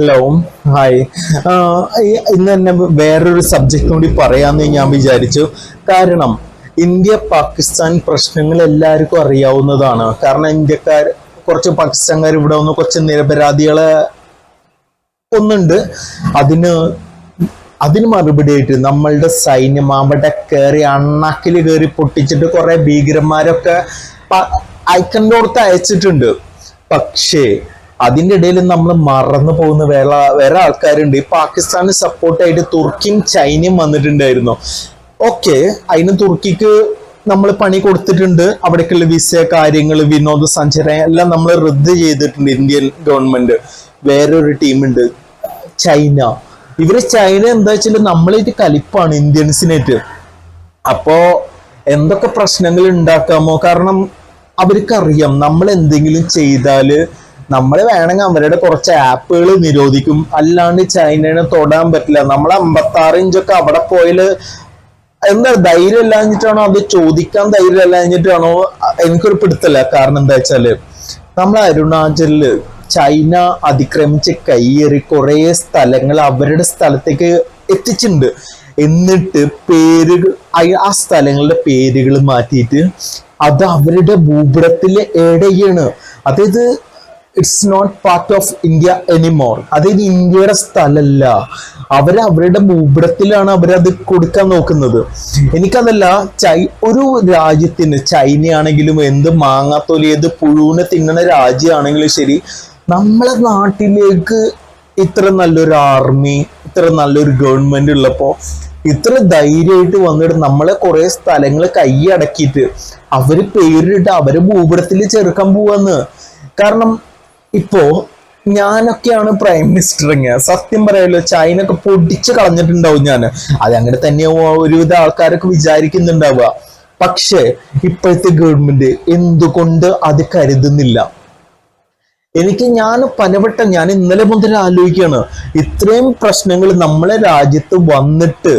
Hello hi ഇന്ന് തന്നെ വേറൊരു സബ്ജക്റ്റ് കൂടി പറയാമെന്ന് ഞാൻ വിചാരിച്ചു. കാരണം ഇന്ത്യ പാകിസ്ഥാൻ പ്രശ്നങ്ങൾ എല്ലാവർക്കും അറിയാവുന്നതാണ്. കാരണം ഇന്ത്യക്കാർ കുറച്ച് പാകിസ്ഥാൻകാർ ഇവിടെ വന്ന് കുറച്ച് നിരപരാധികളെ ഒന്നുണ്ട് അതിന് അതിന് മറുപടിയായിട്ട് നമ്മളുടെ സൈന്യം അവിടെ കയറി അണ്ണാക്കിൽ കയറി പൊട്ടിച്ചിട്ട് കുറെ ഭീകരന്മാരൊക്കെ ഐക്കണ്ടോർത്ത് അയച്ചിട്ടുണ്ട്. പക്ഷേ അതിന്റെ ഇടയിൽ നമ്മൾ മറന്നു പോകുന്ന വേറെ വേറെ ആൾക്കാരുണ്ട്. പാകിസ്ഥാന് സപ്പോർട്ടായിട്ട് തുർക്കിയും ചൈനയും വന്നിട്ടുണ്ടായിരുന്നു. ഓക്കെ അതിന് തുർക്കിക്ക് നമ്മൾ പണി കൊടുത്തിട്ടുണ്ട്. അവിടേക്കുള്ള വിസ കാര്യങ്ങൾ വിനോദസഞ്ചാരം എല്ലാം നമ്മൾ റദ്ദ് ചെയ്തിട്ടുണ്ട് ഇന്ത്യൻ ഗവൺമെന്റ് വേറൊരു ടീമുണ്ട് ചൈന. ഇവർ ചൈന എന്താ വെച്ചാൽ നമ്മളായിട്ട് കലിപ്പാണ് ഇന്ത്യൻസിനായിട്ട്. അപ്പോ എന്തൊക്കെ പ്രശ്നങ്ങൾ ഉണ്ടാക്കാമോ? കാരണം അവർക്കറിയാം നമ്മൾ എന്തെങ്കിലും ചെയ്താൽ നമ്മൾ വേണമെങ്കിൽ അവരുടെ കുറച്ച് ആപ്പുകൾ നിരോധിക്കും. അല്ലാണ്ട് ചൈനനെ തൊടാൻ പറ്റില്ല. നമ്മൾ അമ്പത്തി ആറ് ഇഞ്ചൊക്കെ അവിടെ പോയാൽ എന്താ ധൈര്യം ഇല്ലാഞ്ഞിട്ടാണോ? അത് ചോദിക്കാൻ ധൈര്യം ഇല്ലാഞ്ഞിട്ടാണോ? എനിക്കൊരു പിടുത്തല്ല കാരണം എന്താ വെച്ചാൽ നമ്മൾ അരുണാചലിൽ ചൈന അതിക്രമിച്ച് കയ്യേറി കുറേ സ്ഥലങ്ങൾ അവരുടെ സ്ഥലത്തേക്ക് എത്തിച്ചിട്ടുണ്ട്. എന്നിട്ട് പേരുകൾ ആ സ്ഥലങ്ങളുടെ പേരുകൾ മാറ്റിയിട്ട് അത് അവരുടെ ഭൂപടത്തിൽ ഏടയാണ് അതായത് it's not part of India anymore അതായത് ഇന്ത്യയുടെ സ്ഥലമല്ല അവർ അവരുടെ ഭൂപടത്തിലാണ് അവരത് കൊടുക്കാൻ നോക്കുന്നത്. എനിക്കതല്ല ചൈ ഒരു രാജ്യത്തിന് ചൈനയാണെങ്കിലും എന്ത് മാങ്ങാത്തൊലി ഏത് പുഴുവിനെ തിന്നണ രാജ്യമാണെങ്കിലും ശരി നമ്മളെ നാട്ടിലേക്ക് ഇത്ര നല്ലൊരു ആർമി ഇത്ര നല്ലൊരു ഗവൺമെന്റ് ഉള്ളപ്പോൾ ഇത്ര ധൈര്യമായിട്ട് വന്നിട്ട് നമ്മളെ കുറെ സ്ഥലങ്ങൾ കൈയടക്കിയിട്ട് അവർ പേരിട്ട് അവർ ഭൂപടത്തിൽ ചെറുക്കാൻ പോവാന്ന്. കാരണം ഇപ്പോ ഞാനൊക്കെയാണ് പ്രൈം മിനിസ്റ്റർ സത്യം പറയാലോ ചൈന ഒക്കെ പൊടിച്ച് കളഞ്ഞിട്ടുണ്ടാവും ഞാൻ അത് അങ്ങനെ തന്നെ ഒരുവിധ ആൾക്കാരൊക്കെ വിചാരിക്കുന്നുണ്ടാവുക. പക്ഷേ ഇപ്പോഴത്തെ ഗവൺമെന്റ് എന്തുകൊണ്ട് അത് കരുതുന്നില്ല? എനിക്ക് ഞാൻ പലവട്ടം ഞാൻ ഇന്നലെ മുതൽ ആലോചിക്കുകയാണ്. ഇത്രയും പ്രശ്നങ്ങൾ നമ്മളെ രാജ്യത്ത് വന്നിട്ട്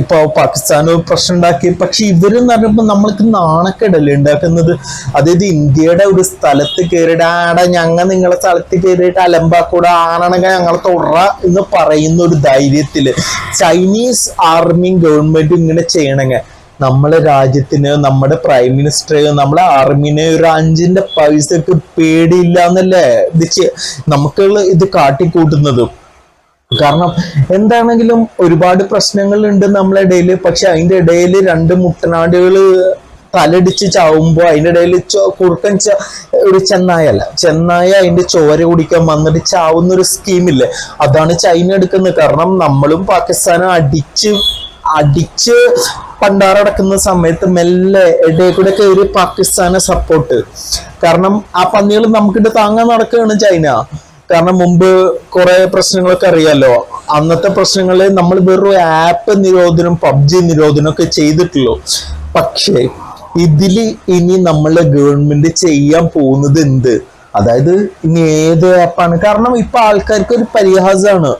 ഇപ്പൊ പാകിസ്ഥാന് പ്രശ്നം ഉണ്ടാക്കി പക്ഷെ ഇവരെന്ന് പറയുമ്പോൾ നമ്മൾക്ക് നാണക്കേടല്ലേ ഉണ്ടാക്കുന്നത്? അതായത് ഇന്ത്യയുടെ ഒരു സ്ഥലത്ത് കയറിയിട്ട് ആടെ ഞങ്ങൾ നിങ്ങളെ സ്ഥലത്ത് കയറിയിട്ട് അലമ്പാക്കൂടെ ആണെങ്കിൽ ഞങ്ങൾ തുടറ എന്ന് പറയുന്ന ഒരു ധൈര്യത്തിൽ ചൈനീസ് ആർമിയും ഗവൺമെന്റും ഇങ്ങനെ ചെയ്യണമെങ്കിൽ നമ്മളെ രാജ്യത്തിന് നമ്മുടെ പ്രൈം മിനിസ്റ്റർ നമ്മളെ ആർമിനെ ഒരു അഞ്ചിന്റെ പൈസക്ക് പേടിയില്ല എന്നല്ലേ ഇത് നമുക്കുള്ള ഇത് കാട്ടിക്കൂട്ടുന്നത്. കാരണം എന്താണെങ്കിലും ഒരുപാട് പ്രശ്നങ്ങൾ ഉണ്ട് നമ്മളെ ഇടയിൽ പക്ഷെ അതിന്റെ ഇടയിൽ രണ്ട് മുട്ടനാടുകൾ തലടിച്ച് ചാവുമ്പോ അതിന്റെ ഇടയിൽ കുറുക്കൻ ഒരു ചെന്നായല്ല ചെന്നായ അതിന്റെ ചോര കുടിക്കാൻ വന്നിട്ട് ചാവുന്ന ഒരു സ്കീമില്ലേ? അതാണ് ചൈന എടുക്കുന്നത്. കാരണം നമ്മളും പാകിസ്ഥാനും അടിച്ച് അടിച്ച് പണ്ടാറടക്കുന്ന സമയത്ത് മെല്ലെ ഇടയിൽ കൂടെ കയറി പാകിസ്ഥാനെ സപ്പോർട്ട് കാരണം ആ പന്നികൾ നമുക്കിട്ട് താങ്ങാൻ നടക്കുകയാണ് ചൈന. കാരണം മുമ്പ് കുറെ പ്രശ്നങ്ങളൊക്കെ അറിയാലോ. അന്നത്തെ പ്രശ്നങ്ങളിൽ നമ്മൾ വെറും ആപ്പ് നിരോധനം പബ്ജി നിരോധനം ഒക്കെ ചെയ്തിട്ടുള്ളൂ. പക്ഷേ ഇതിൽ ഇനി നമ്മളെ ഗവൺമെന്റ് ചെയ്യാൻ പോകുന്നത് എന്ത്? അതായത് ഇനി ഏത് ആപ്പാണ് കാരണം ഇപ്പൊ ആൾക്കാർക്ക് ഒരു പരിഹാസമാണ്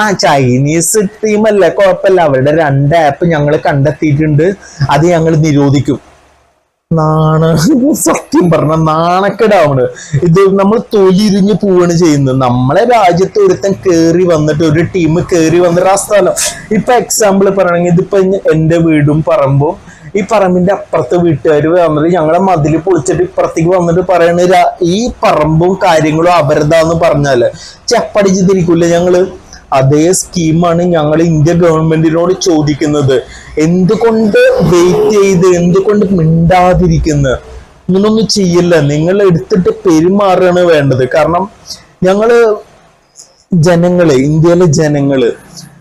ആ ചൈനീസ് ടീമല്ലേ കുഴപ്പമില്ല. അവരുടെ രണ്ട് ആപ്പ് ഞങ്ങൾ കണ്ടെത്തിയിട്ടുണ്ട്. അത് ഞങ്ങൾ നിരോധിക്കും. നാണ സത്യം പറഞ്ഞ നാണക്കേടാവണ്. ഇത് നമ്മൾ തൊലിരിഞ്ഞ് പോവാണ് ചെയ്യുന്നത്. നമ്മളെ രാജ്യത്ത് ഒരുത്തൻ കേറി വന്നിട്ട് ഒരു ടീം കേറി വന്നിട്ട് ആ സ്ഥലം. ഇപ്പൊ എക്സാമ്പിൾ പറയണെങ്കിൽ ഇതിപ്പോ എന്റെ വീടും പറമ്പും ഈ പറമ്പിന്റെ അപ്പുറത്തെ വീട്ടുകാർ വന്നിട്ട് ഞങ്ങളെ മതിൽ പൊളിച്ചിട്ട് ഇപ്പുറത്തേക്ക് വന്നിട്ട് പറയണ ഈ പറമ്പും കാര്യങ്ങളും അവരതാന്ന് പറഞ്ഞാൽ. ചപ്പടിച്ച് ഞങ്ങൾ? അതേ സ്കീമാണ് ഞങ്ങൾ ഇന്ത്യ ഗവൺമെന്റിനോട് ചോദിക്കുന്നത്. എന്തുകൊണ്ട് വെയിറ്റ് ചെയ്ത് എന്തുകൊണ്ട് മിണ്ടാതിരിക്കുന്നത് ഇങ്ങനൊന്നും ചെയ്യില്ല. നിങ്ങൾ എടുത്തിട്ട് പെരുമാറുകയാണ് വേണ്ടത്. കാരണം ഞങ്ങൾ ജനങ്ങൾ ഇന്ത്യയിലെ ജനങ്ങൾ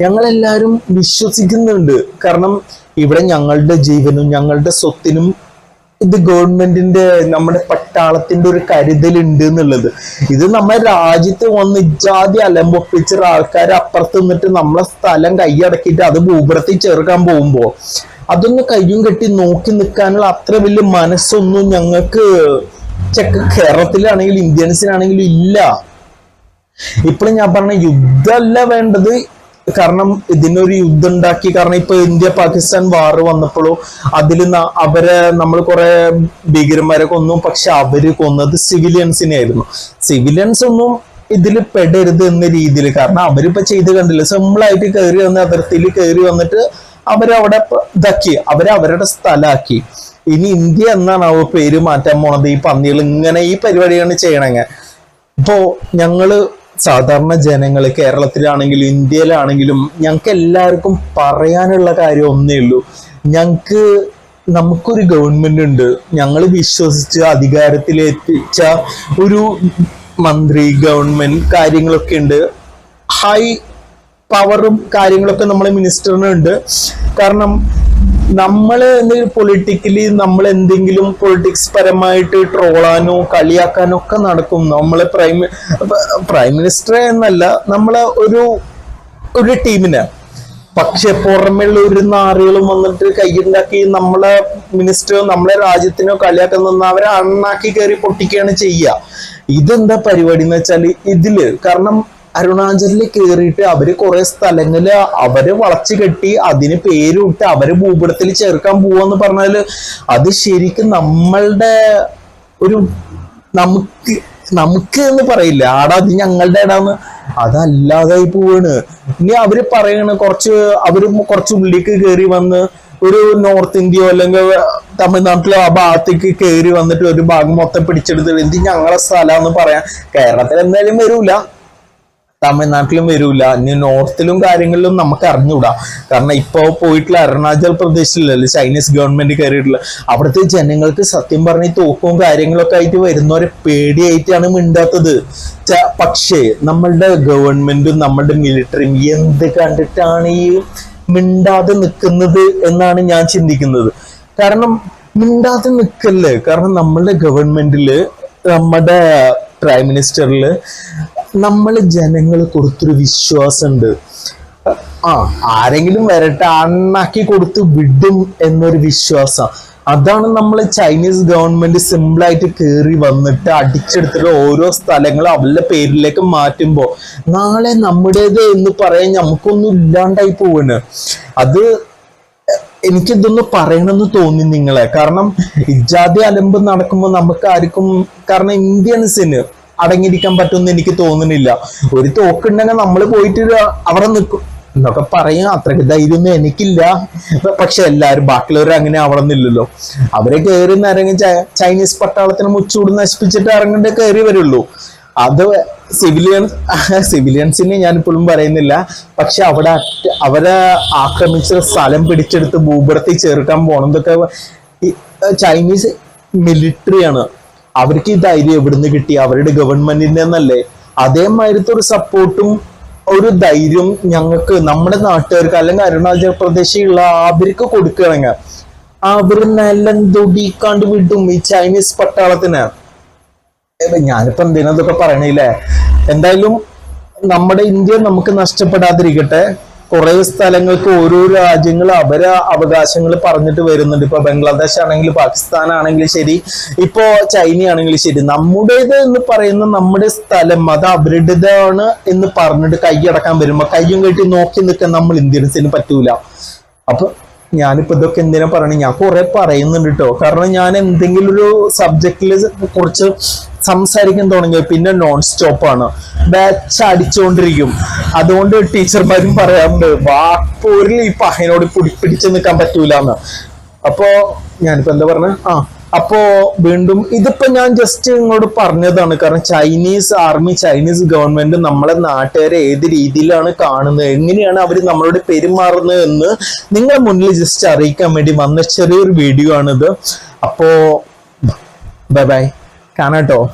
ഞങ്ങളെല്ലാരും വിശ്വസിക്കുന്നുണ്ട്. കാരണം ഇവിടെ ഞങ്ങളുടെ ജീവനും ഞങ്ങളുടെ സ്വത്തിനും ഇത് ഗവൺമെന്റിന്റെ നമ്മുടെ പട്ടാളത്തിന്റെ ഒരു കരുതലുണ്ട് എന്നുള്ളത്. ഇത് നമ്മുടെ രാജ്യത്ത് വന്ന് ഇജാതി അലമ്പൊപ്പിച്ച ആൾക്കാർ അപ്പുറത്ത് നിന്നിട്ട് നമ്മളെ സ്ഥലം കൈയടക്കിയിട്ട് അത് ഭൂപടത്തിൽ ചേർക്കാൻ പോകുമ്പോ അതൊന്ന് കയ്യും കെട്ടി നോക്കി നിൽക്കാനുള്ള അത്ര വലിയ മനസ്സൊന്നും ഞങ്ങൾക്ക് ചെക്ക് കേരളത്തിലാണെങ്കിലും ഇന്ത്യൻസിനാണെങ്കിലും ഇല്ല. ഇപ്പോഴും ഞാൻ പറഞ്ഞ യുദ്ധമല്ല വേണ്ടത് കാരണം ഇതിനൊരു യുദ്ധം ഉണ്ടാക്കി കാരണം ഇപ്പൊ ഇന്ത്യ പാകിസ്ഥാൻ വാർ വന്നപ്പോഴും അതിൽ അവരെ നമ്മൾ കുറെ ഭീകരന്മാരെ കൊന്നു പക്ഷെ അവർ കൊന്നത് സിവിലിയൻസിനെ ആയിരുന്നു സിവിലിയൻസ് ഒന്നും ഇതിൽ പെടരുത് എന്ന രീതിയിൽ കാരണം അവരിപ്പോ ചെയ്ത് കണ്ടില്ല സിമ്പിളായിട്ട് കയറി വന്ന് അതിർത്തിയിൽ കയറി വന്നിട്ട് അവരവിടെ ഇതാക്കി അവരെ അവരുടെ സ്ഥലമാക്കി ഇനി ഇന്ത്യ എന്നാണ് അവ പേര് മാറ്റാൻ പോണത്? ഈ പന്നികൾ ഇങ്ങനെ ഈ പരിപാടിയാണ് ചെയ്യണങ്ങ ഇപ്പോ ഞങ്ങൾ സാധാരണ ജനങ്ങൾ കേരളത്തിലാണെങ്കിലും ഇന്ത്യയിലാണെങ്കിലും ഞങ്ങൾക്ക് എല്ലാവർക്കും പറയാനുള്ള കാര്യം ഒന്നേ ഉള്ളൂ. ഞങ്ങൾക്ക് നമുക്കൊരു ഗവൺമെന്റ് ഉണ്ട്. ഞങ്ങൾ വിശ്വസിച്ച് അധികാരത്തിലെത്തിച്ച ഒരു മന്ത്രി ഗവൺമെന്റ് കാര്യങ്ങളൊക്കെ ഉണ്ട്. ഹൈ പവറും കാര്യങ്ങളൊക്കെ നമ്മളെ മിനിസ്റ്ററിനുണ്ട് കാരണം നമ്മൾ എന്തെങ്കിലും പൊളിറ്റിക്കലി നമ്മൾ എന്തെങ്കിലും പൊളിറ്റിക്സ് പരമായിട്ട് ട്രോളാനോ കളിയാക്കാനോ ഒക്കെ നടക്കും. നമ്മളെ പ്രൈം പ്രൈം മിനിസ്റ്റർ എന്നല്ല നമ്മളെ ഒരു ഒരു ടീമിനെ പക്ഷെ പുറമെയുള്ള ഒരു നാറുകളും വന്നിട്ട് കൈയുണ്ടാക്കി നമ്മളെ മിനിസ്റ്ററോ നമ്മളെ രാജ്യത്തിനോ കളിയാക്കാൻ നിന്ന് അവരെ അണ്ണാക്കി കയറി പൊട്ടിക്കുകയാണ് ചെയ്യുക. ഇതെന്താ പരിപാടി എന്ന് വെച്ചാൽ ഇതിൽ കാരണം അരുണാചലിൽ കയറിയിട്ട് അവർ കുറെ സ്ഥലങ്ങളിൽ അവർ വളച്ചു കെട്ടി അതിന് പേരിട്ട് അവർ ഭൂപടത്തിൽ ചേർക്കാൻ പോവാന്ന് പറഞ്ഞാൽ അത് ശരിക്കും നമ്മളുടെ ഒരു നമുക്ക് നമുക്ക് എന്ന് പറയില്ല. ആടാ അത് ഞങ്ങളുടെ ഇടാന്ന്. അതല്ലാതായി പോവാണ്. ഇനി അവർ പറയണ കുറച്ച് അവർ കുറച്ച് ഉള്ളിലേക്ക് കയറി വന്ന് ഒരു നോർത്ത് ഇന്ത്യയോ അല്ലെങ്കിൽ തമിഴ്നാട്ടിലോ ആ ഭാഗത്തേക്ക് കയറി വന്നിട്ട് ഒരു ഭാഗം മൊത്തം പിടിച്ചെടുത്ത് ഇത് ഞങ്ങളെ സ്ഥലമാണെന്ന് പറയാം കേരളത്തിൽ എന്തായാലും വരൂല. തമിഴ്നാട്ടിലും വരൂല. ഇനി നോർത്തിലും കാര്യങ്ങളിലും നമുക്ക് അറിഞ്ഞുകൂടാ കാരണം ഇപ്പോ പോയിട്ടുള്ള അരുണാചൽ പ്രദേശിലല്ലേ ചൈനീസ് ഗവൺമെന്റ് കയറിയിട്ടുള്ള. അവിടുത്തെ ജനങ്ങൾക്ക് സത്യം പറഞ്ഞ തോക്കും കാര്യങ്ങളൊക്കെ ആയിട്ട് വരുന്നവരെ പേടിയായിട്ടാണ് മിണ്ടാത്തത്. പക്ഷേ നമ്മളുടെ ഗവൺമെന്റും നമ്മളുടെ മിലിറ്ററിയും എന്ത് കണ്ടിട്ടാണ് ഈ മിണ്ടാതെ നിൽക്കുന്നത് എന്നാണ് ഞാൻ ചിന്തിക്കുന്നത്. കാരണം മിണ്ടാതെ നിൽക്കല്ലേ? കാരണം നമ്മളുടെ ഗവൺമെന്റിൽ നമ്മുടെ പ്രൈം മിനിസ്റ്ററിൽ നമ്മൾ ജനങ്ങൾ കൊടുത്തൊരു വിശ്വാസമുണ്ട് ആ ആരെങ്കിലും വരട്ടെ അണ്ണാക്കി കൊടുത്ത് വിടും എന്നൊരു വിശ്വാസം. അതാണ് നമ്മൾ ചൈനീസ് ഗവൺമെന്റ് സിമ്പിളായിട്ട് കയറി വന്നിട്ട് അടിച്ചെടുത്തിട്ട് ഓരോ സ്ഥലങ്ങളും അവരുടെ പേരിലേക്ക് മാറ്റുമ്പോൾ നാളെ നമ്മുടേത് എന്ന് പറയാൻ നമുക്കൊന്നും ഇല്ലാണ്ടായി പോവാണ്. അത് എനിക്കിതൊന്ന് പറയണമെന്ന് തോന്നി നിങ്ങളെ. കാരണം ഇജാതി അലമ്പ് നടക്കുമ്പോൾ നമുക്ക് ആർക്കും കാരണം ഇന്ത്യൻസിന് അടങ്ങിയിരിക്കാൻ പറ്റുമെന്ന് എനിക്ക് തോന്നുന്നില്ല. ഒരു തോക്കുണ്ടെങ്കിൽ നമ്മൾ പോയിട്ട് അവിടെ നിൽക്കും. എന്നൊക്കെ പറയാം. അത്രയ്ക്ക് ധൈര്യമൊന്നും എനിക്കില്ല. പക്ഷെ എല്ലാവരും ബാക്കിയുള്ളവർ അങ്ങനെ ആവണമെന്നില്ലല്ലോ അവരെ കയറി നിറങ്ങി ചൈനീസ് പട്ടാളത്തിന് മുച്ചൂട് നശിപ്പിച്ചിട്ട് ഇറങ്ങേണ്ട കയറി വരുള്ളൂ. അത് സിവിലിയൻ സിവിലിയൻസിനെ ഞാൻ ഇപ്പോഴും പറയുന്നില്ല. പക്ഷെ അവിടെ അവരെ ആക്രമിച്ച സ്ഥലം പിടിച്ചെടുത്ത് ഭൂപടത്തിൽ ചേർക്കാൻ പോണതൊക്കെ ചൈനീസ് മിലിറ്ററിയാണ് അവർക്ക് ഈ ധൈര്യം എവിടുന്ന് കിട്ടി? അവരുടെ ഗവൺമെന്റിന്റെ എന്നല്ലേ അതേമാതിരത്തെ ഒരു സപ്പോർട്ടും ഒരു ധൈര്യം ഞങ്ങൾക്ക് നമ്മുടെ നാട്ടുകാർക്ക് അല്ലെങ്കിൽ അരുണാചൽ പ്രദേശിലുള്ള അവർക്ക് കൊടുക്കണങ്ങ അവർ നിലം തൊടിക്കാണ്ട് വിടും ഈ ചൈനീസ് പട്ടാളത്തിന്. ഞാനിപ്പോ എന്തിനാ ഇതൊക്കെ പറയണില്ലേ എന്തായാലും നമ്മുടെ ഇന്ത്യ നമുക്ക് നഷ്ടപ്പെടാതിരിക്കട്ടെ. കുറെ സ്ഥലങ്ങൾക്ക് ഓരോ രാജ്യങ്ങൾ അവരെ അവകാശങ്ങൾ പറഞ്ഞിട്ട് വരുന്നുണ്ട്. ഇപ്പൊ ബംഗ്ലാദേശ് ആണെങ്കിൽ പാകിസ്ഥാൻ ആണെങ്കിലും ശരി ഇപ്പോ ചൈന ആണെങ്കിലും ശരി. നമ്മുടേത് എന്ന് പറയുന്ന നമ്മുടെ സ്ഥലം അത് അവരുടേതാണ് എന്ന് പറഞ്ഞിട്ട് കൈയടക്കാൻ വരുമ്പോ കയ്യും കെട്ടി നോക്കി നിൽക്കാൻ നമ്മൾ ഇന്ത്യൻസിന് പറ്റൂല. അപ്പൊ ഞാനിപ്പോ ഇതൊക്കെ എന്തിനാ പറയണേ? ഞാൻ കുറെ പറയുന്നുണ്ട് കേട്ടോ കാരണം ഞാൻ എന്തെങ്കിലും ഒരു സബ്ജക്റ്റിൽ കുറിച്ച് സംസാരിക്കാൻ തുടങ്ങിയ പിന്നെ നോൺ സ്റ്റോപ്പ് ആണ്. ബാച്ച് അടിച്ചുകൊണ്ടിരിക്കും അതുകൊണ്ട് ടീച്ചർമാരും പറയാറുണ്ട് വാപ്പൂരിൽ ഈ പഹയനോട് പിടി പിടിച്ചു നിൽക്കാൻ പറ്റൂല എന്ന് അപ്പോ ഞാനിപ്പോ എന്താ പറഞ്ഞ? ആ അപ്പോ വീണ്ടും ഇതിപ്പോ ഞാൻ ജസ്റ്റ് ഇങ്ങോട്ട് പറഞ്ഞതാണ്. കാരണം ചൈനീസ് ആർമി ചൈനീസ് ഗവൺമെന്റ് നമ്മളെ നാട്ടുകാരെ ഏത് രീതിയിലാണ് കാണുന്നത് എങ്ങനെയാണ് അവർ നമ്മളോട് പെരുമാറുന്നത് എന്ന് നിങ്ങളെ മുന്നിൽ ജസ്റ്റ് അറിയിക്കാൻ വേണ്ടി വന്ന ചെറിയൊരു വീഡിയോ ആണിത്. അപ്പോ ബൈ ബൈ. Canada.